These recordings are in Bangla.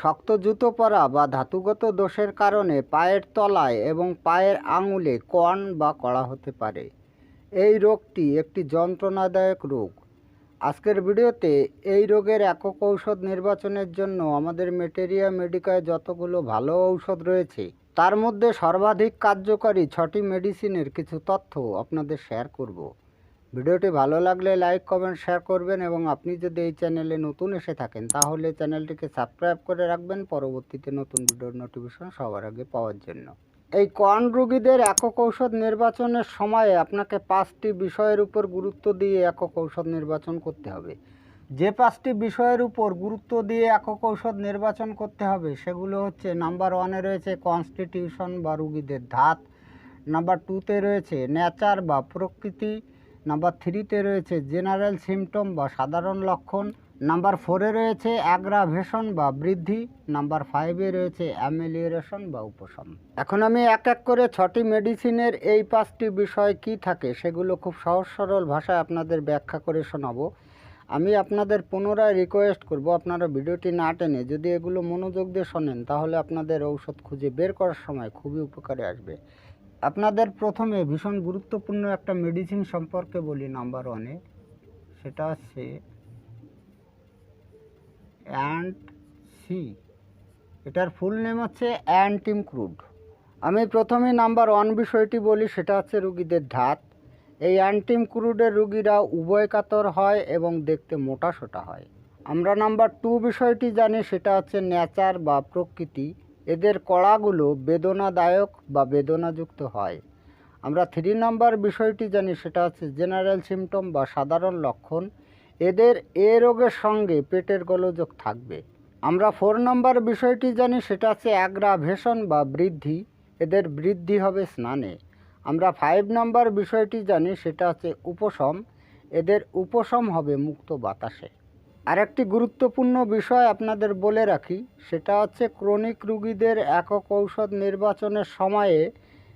শক্ত জুতো পরা বা ধাতুগত দোষের কারণে পায়ের তলায় এবং পায়ের আঙুলে কণ বা কড়া হতে পারে। এই রোগটি একটি যন্ত্রণাদায়ক রোগ। আজকের ভিডিওতে এই রোগের একক ঔষধ নির্বাচনের জন্য আমাদের মেটেরিয়া মেডিকায় যতগুলো ভালো ঔষধ রয়েছে, তার মধ্যে সর্বাধিক কার্যকরী ছটি মেডিসিনের কিছু তথ্য আপনাদের শেয়ার করব। ভিডিওটি ভালো লাগলে লাইক, কমেন্ট, শেয়ার করবেন এবং আপনি যদি এই চ্যানেলে নতুন এসে থাকেন তাহলে চ্যানেলটিকে সাবস্ক্রাইব করে রাখবেন। পরবর্তীতে নতুন ভিডিওর নোটিফিকেশন সবার আগে পাওয়ার জন্য। এই কর্ন রোগীদের একক ঔষধ নির্বাচনের সময়ে আপনাকে পাঁচটি বিষয়ের উপর গুরুত্ব দিয়ে একক ঔষধ নির্বাচন করতে হবে। যে পাঁচটি বিষয়ের উপর গুরুত্ব দিয়ে একক ঔষধ নির্বাচন করতে হবে, সেগুলো হচ্ছে, নাম্বার ওয়ানে রয়েছে কনস্টিটিউশন বা রুগীদের ধাত, নাম্বার টুতে রয়েছে নেচার বা প্রকৃতি নাম্বার থ্রিতে রয়েছে জেনারেল সিমটম বা সাধারণ লক্ষণ। নাম্বার ফোরে রয়েছে অ্যাগ্রাভেশন বা বৃদ্ধি। নাম্বার ফাইভে রয়েছে অ্যামেলিওরেশন বা উপশম। এখন আমি এক এক করে ছটি মেডিসিনের এই পাঁচটি বিষয় কি থাকে সেগুলো খুব সহজ সরল ভাষায় আপনাদের ব্যাখ্যা করে শোনাবো। আমি আপনাদের পুনরায় রিকোয়েস্ট করব আপনারা ভিডিওটি না টেনে যদি এগুলো মনোযোগ দিয়ে শোনেন তাহলে আপনাদের ঔষধ খুঁজে বের করার সময় খুবই উপকারে আসবে। আপনাদের প্রথমে ভীষণ গুরুত্বপূর্ণ একটা মেডিসিন সম্পর্কে বলি নাম্বার ওয়ানে সেটা হচ্ছে অ্যান্ট সি এটার ফুল নেম হচ্ছে অ্যান্টিম ক্রুড আমি প্রথমে নাম্বার ওয়ান বিষয়টি বলি, সেটা হচ্ছে রুগীদের ধাত। এই অ্যান্টিম ক্রুডের রুগীরা উভয় কাতর হয় এবং দেখতে মোটা সোটা হয়। আমরা নাম্বার টু বিষয়টি জানি, সেটা হচ্ছে নেচার বা প্রকৃতি। এদের কড়াগুলো বেদনাদায়ক বা বেদনাযুক্ত হয়। আমরা থ্রি নাম্বার বিষয়টি জানি, সেটা হচ্ছে জেনারেল সিমটম বা সাধারণ লক্ষণ। এদের এ রোগের সঙ্গে পেটের গোলযোগ থাকবে। আমরা ফোর নাম্বার বিষয়টি জানি, সেটা হচ্ছে অ্যাগ্রাভেশন বা বৃদ্ধি। এদের বৃদ্ধি হবে স্নানে। আমরা ফাইভ নাম্বার বিষয়টি জানি, সেটা হচ্ছে উপশম। এদের উপশম হবে মুক্ত বাতাসে। আরেকটি গুরুত্বপূর্ণ বিষয় আপনাদের বলে রাখি, সেটা হচ্ছে ক্রনিক রুগীদের একক ঔষধ নির্বাচনের সময়ে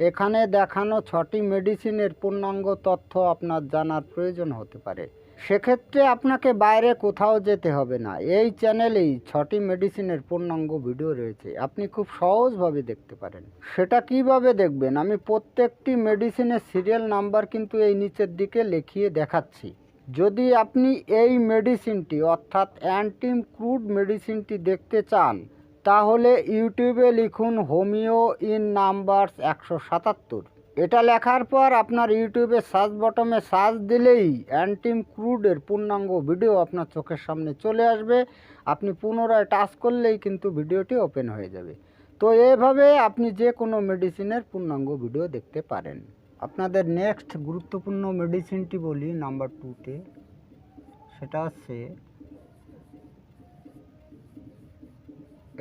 এখানে দেখানো ছটি মেডিসিনের পূর্ণাঙ্গ তথ্য আপনার জানার প্রয়োজন হতে পারে। সেক্ষেত্রে আপনাকে বাইরে কোথাও যেতে হবে না। এই চ্যানেলেই ছটি মেডিসিনের পূর্ণাঙ্গ ভিডিও রয়েছে। আপনি খুব সহজভাবে দেখতে পারেন। সেটা কীভাবে দেখবেন? আমি প্রত্যেকটি মেডিসিনের সিরিয়াল নাম্বার কিন্তু এই নিচের দিকে লিখিয়ে দেখাচ্ছি। যদি আপনি এই মেডিসিনটি, অর্থাৎ অ্যান্টিম ক্রুড মেডিসিনটি দেখতে চান, তাহলে ইউটিউবে লিখুন হোমিও ইন নাম্বারস একশো সাতাত্তর। এটা লেখার পর আপনার ইউটিউবে সার্চ বটমে সার্চ দিলেই অ্যান্টিম ক্রুডের পূর্ণাঙ্গ ভিডিও আপনার চোখের সামনে চলে আসবে। আপনি পুনরায় টাচ করলেই কিন্তু ভিডিওটি ওপেন হয়ে যাবে। তো এভাবে আপনি যে কোনো মেডিসিনের পূর্ণাঙ্গ ভিডিও দেখতে পারেন। আপনাদের নেক্সট গুরুত্বপূর্ণ মেডিসিনটি বলি নাম্বার টুতে সেটা হচ্ছে,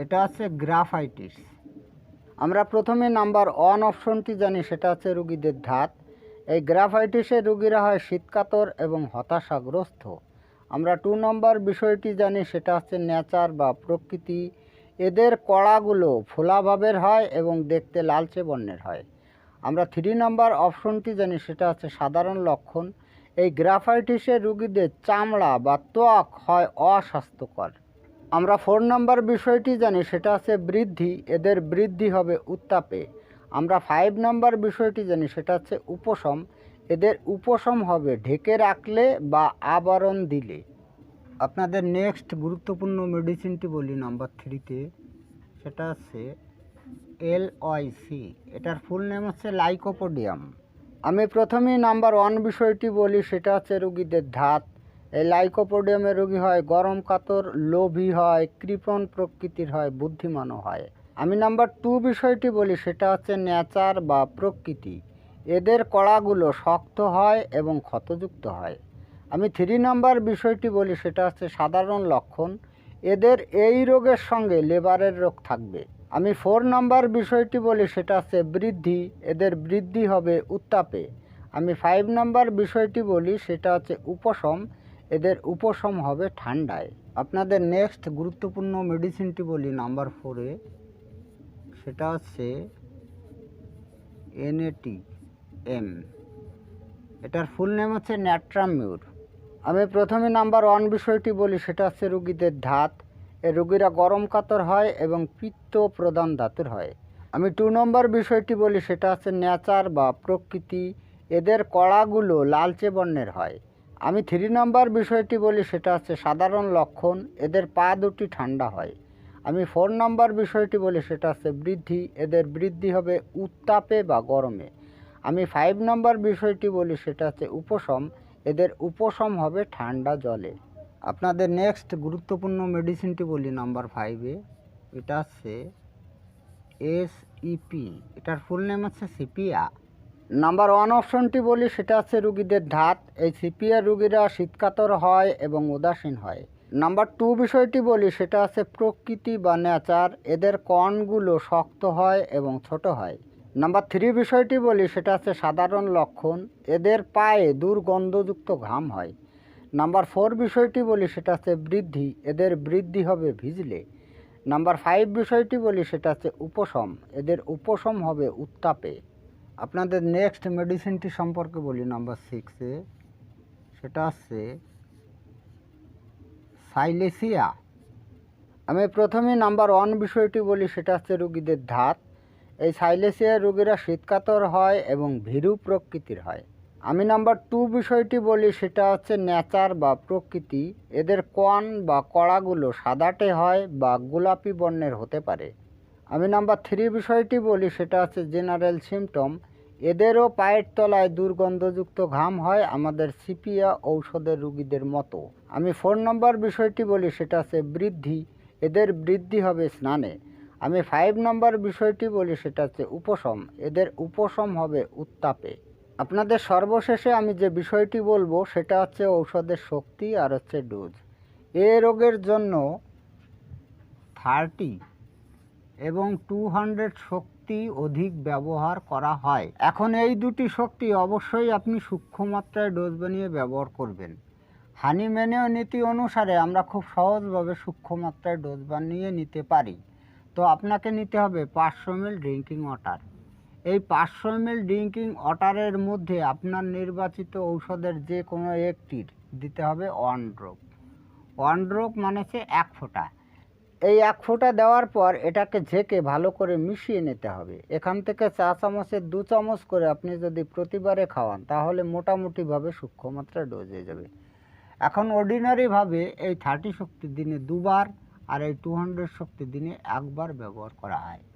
এটা হচ্ছে গ্রাফাইটিস আমরা প্রথমে নাম্বার ওয়ান অপশনটি জানি, সেটা হচ্ছে রুগীদের ধাত। এই গ্রাফাইটিসের রুগীরা হয় শীতকাতর এবং হতাশাগ্রস্ত। আমরা টু নম্বর বিষয়টি জানি, সেটা হচ্ছে নেচার বা প্রকৃতি। এদের কড়াগুলো ফোলাভাবের হয় এবং দেখতে লালচে বর্ণের হয়। আমরা থ্রি নাম্বার অপশনটি জানি, সেটা হচ্ছে সাধারণ লক্ষণ। এই গ্রাফাইটিসের রুগীদের চামড়া বা ত্বক হয় অস্বাস্থ্যকর। আমরা ফোর নাম্বার বিষয়টি জানি, সেটা হচ্ছে বৃদ্ধি, এদের বৃদ্ধি হবে উত্তাপে। আমরা ফাইভ নাম্বার বিষয়টি জানি, সেটা হচ্ছে উপশম। এদের উপশম হবে ঢেকে রাখলে বা আবরণ দিলে। আপনাদের নেক্সট গুরুত্বপূর্ণ মেডিসিনটি বলি নাম্বার থ্রিতে সেটা হচ্ছে এল সি এটার ফুল নেম হচ্ছে লাইকোপোডিয়াম আমি প্রথমেই নাম্বার ওয়ান বিষয়টি বলি, সেটা হচ্ছে রুগীদের ধাত। এই লাইকোপোডিয়ামের রোগী হয়, গরম কাতর, লোভী হয়, কৃপণ প্রকৃতির হয়, বুদ্ধিমানও হয়। আমি নাম্বার টু বিষয়টি বলি, সেটা হচ্ছে নেচার বা প্রকৃতি। এদের কড়াগুলো শক্ত হয় এবং ক্ষতযুক্ত হয়। আমি থ্রি নাম্বার বিষয়টি বলি, সেটা হচ্ছে সাধারণ লক্ষণ। এদের এই রোগের সঙ্গে লেবারের রোগ থাকবে। আমি ফোর নাম্বার বিষয়টি বলি, সেটা হচ্ছে বৃদ্ধি, এদের বৃদ্ধি হবে উত্তাপে। আমি ফাইভ নাম্বার বিষয়টি বলি, সেটা হচ্ছে উপশম, এদের উপশম হবে ঠান্ডায়। আপনাদের নেক্সট গুরুত্বপূর্ণ মেডিসিনটি বলি নাম্বার ফোরে সেটা হচ্ছে এনএটি এম এটার ফুল নেম হচ্ছে ন্যাট্রামিউর। আমি প্রথমে নাম্বার ওয়ান বিষয়টি বলি, সেটা হচ্ছে রুগীদের ধাত রোগীরা গরম কাতর হয় এবং পিত্ত প্রদান ধাতুর হয়। আমি টু নম্বর বিষয়টি বলি, সেটা হচ্ছে নেচার বা প্রকৃতি। এদের কড়াগুলো লালচে বর্ণের হয়। আমি থ্রি নম্বর বিষয়টি বলি, সেটা হচ্ছে সাধারণ লক্ষণ। এদের পা দুটি ঠান্ডা হয়। আমি ফোর নম্বর বিষয়টি বলি, সেটা হচ্ছে বৃদ্ধি। এদের বৃদ্ধি হবে উত্তাপে বা গরমে। আমি ফাইভ নম্বর বিষয়টি বলি, সেটা হচ্ছে উপশম। এদের উপশম হবে ঠান্ডা জলে। আপনাদের নেক্সট গুরুত্বপূর্ণ মেডিসিনটি বলি নাম্বার ফাইভে এটা হচ্ছে এসইপি এটার ফুল নেম হচ্ছে সিপিয়া নাম্বার ওয়ান অপশনটি বলি, সেটা হচ্ছে রুগীদের ধাত। এই সিপিয়া রুগীরা শীতকাতর হয় এবং উদাসীন হয়। নাম্বার টু বিষয়টি বলি, সেটা হচ্ছে প্রকৃতি বা নেচার এদের কণগুলো শক্ত হয় এবং ছোট হয়। নাম্বার থ্রি বিষয়টি বলি, সেটা হচ্ছে সাধারণ লক্ষণ, এদের পায়ে দুর্গন্ধযুক্ত ঘাম হয়। নাম্বার ফোর বিষয়টি বলি সেটা হচ্ছে বৃদ্ধি, এদের বৃদ্ধি হবে ভিজলে। নাম্বার ফাইভ বিষয়টি বলি সেটা হচ্ছে উপশম, এদের উপশম হবে উত্তাপে। আপনাদের নেক্সট মেডিসিনটি সম্পর্কে বলি, নাম্বার সিক্সে সেটা হচ্ছে সাইলেসিয়া। আমি প্রথমে নাম্বার ওয়ান বিষয়টি বলি, সেটা হচ্ছে রুগীদের ধাত। এই সাইলেসিয়া রুগীরা শীতকাতর হয় এবং ভীরু প্রকৃতির হয়। আমি নাম্বার টু বিষয়টি বলি, সেটা হচ্ছে নেচার বা প্রকৃতি। এদের কণ বা কড়াগুলো সাদাটে হয় বা গোলাপি বর্ণের হতে পারে। আমি নাম্বার থ্রি বিষয়টি বলি, সেটা হচ্ছে জেনারেল সিমটম। এদেরও পায়ের তলায় দুর্গন্ধযুক্ত ঘাম হয় আমাদের সিপিয়া ঔষধের রুগীদের মতো। আমি ফোর নম্বর বিষয়টি বলি, সেটা হচ্ছে বৃদ্ধি। এদের বৃদ্ধি হবে স্নানে। আমি ফাইভ নম্বর বিষয়টি বলি, সেটা হচ্ছে উপশম। এদের উপশম হবে উত্তাপে। আপনাদের সর্বশেষে আমি যে বিষয়টি বলব, সেটা হচ্ছে ঔষধের শক্তি আর হচ্ছে ডোজ। এ রোগের জন্য থার্টি এবং টু হান্ড্রেড শক্তি অধিক ব্যবহার করা হয়। এখন এই দুটি শক্তি অবশ্যই আপনি সূক্ষ্ম মাত্রায় ডোজ বানিয়ে ব্যবহার করবেন। হানি হানিম্যানীয় নীতি অনুসারে আমরা খুব সহজভাবে সূক্ষ্ম মাত্রায় ডোজ বানিয়ে নিতে পারি। তো আপনাকে নিতে হবে পাঁচশো এমএল ড্রিঙ্কিং ওয়াটার। এই পাঁচশো এমএল ড্রিঙ্কিং ওয়াটারের মধ্যে আপনার নির্বাচিত ঔষধের যে কোনো একটির দিতে হবে ওয়ান ড্রপ। ওয়ান ড্রপ মানে হচ্ছে এক ফোঁটা। এই এক ফোঁটা দেওয়ার পর এটাকে ঝেঁকে ভালো করে মিশিয়ে নিতে হবে। এখান থেকে চা চামচের দু চামচ করে আপনি যদি প্রতিবারে খাওয়ান, তাহলে মোটামুটিভাবে সূক্ষ্ম মাত্রায় ডোজ হয়ে যাবে। এখন অর্ডিনারিভাবে এই থার্টি শক্তি দিনে দুবার আর এই টু হান্ড্রেড শক্তি দিনে একবার ব্যবহার করা হয়।